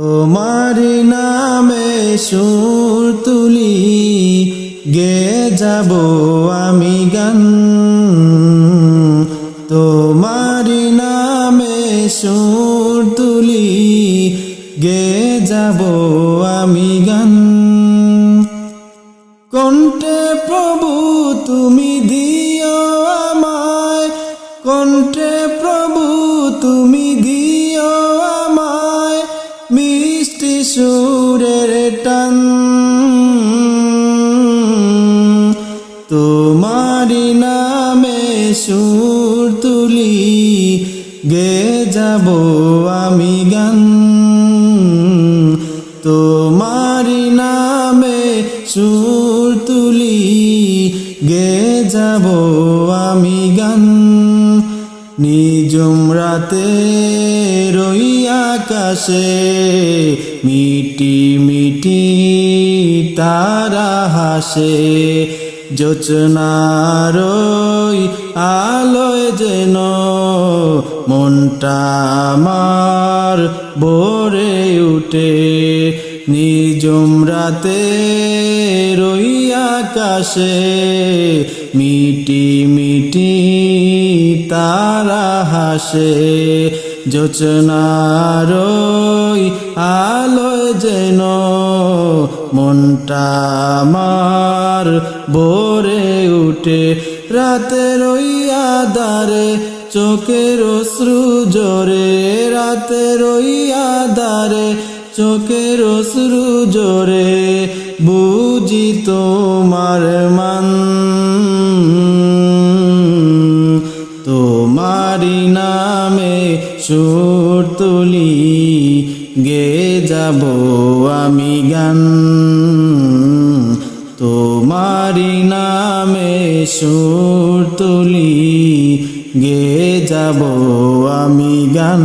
তোমারি নামে সুর তুলি, গে যাব আমি গান। তোমারি নামে সুর তুলি, গে যাব আমি গান। কণ্ঠে প্রভু, তুমি দিও আমায়। কণ্ঠে প্রভু, তুমি দিও সুরের টান। তোমারি নামে সুর তুলি, গে যাব আমি গান। তোমারি নামে সুর তুলি, গে যাব আমি গান। নিজুম রাতে রই আকাশে মিটি মিটি তারা হাসে। জোচনারই আলোয় যেন মনটা আমার ভরে উঠে। নিজম রাতে রই আকাশে মিটি মিটি তারা হাসে। জোচনারই আলোয় যেন মনটা আমার ভরে উঠে। রাতে রইয়া দারে চোখের অশ্রু জোরে রাতে রইয়া দারে চোখের অশ্রু জোরে বুঝি তোমার মান। সুর তুলি গে যাব আমি গান। তোমারি নামে সুর তুলি গে যাব আমি গান।